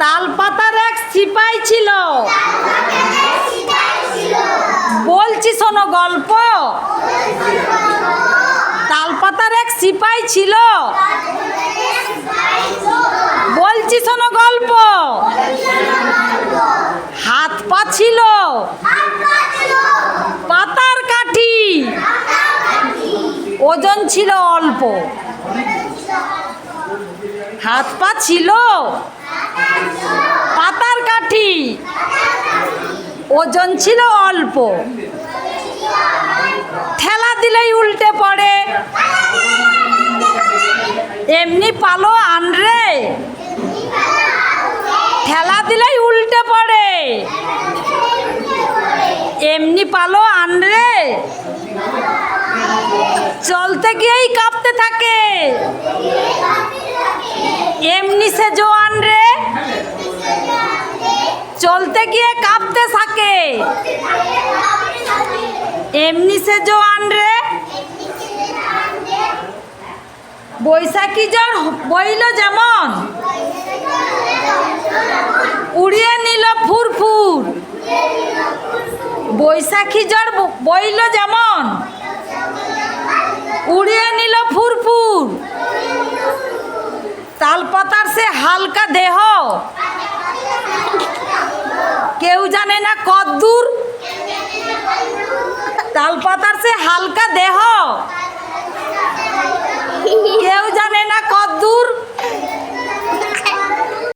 তালপাতার এক সিপাই ছিল। বলছি, শোনো গল্প। তালপাতার এক সিপাই ছিল। বলছি, শোনো গল্প। হাত পা ছিল। পাতার কাঠি। ওজন ছিল অল্প। হাত পা ছিল? পাতার কাঠি। ওজন ছিল অল্প। ঠেলা দিলেই উল্টে পড়ে। এমনি পালো আনরে। ঠেলা দিলেই উল্টে পড়ে। এমনি পালো আনরে। চলতে গিয়েই কাঁপতে থাকে। এমনি সে জোয়ান রে। চলতে গিয়ে কাঁপতে থাকে। এমনি সে জোয়ান রে। বৈশাখী জ্বর বইল যেমন। উড়িয়ে নিল ফুরফুর। বৈশাখী জ্বর বইল তালপাতার সে হালকা দেহ কেউ জানে না কদ্দূর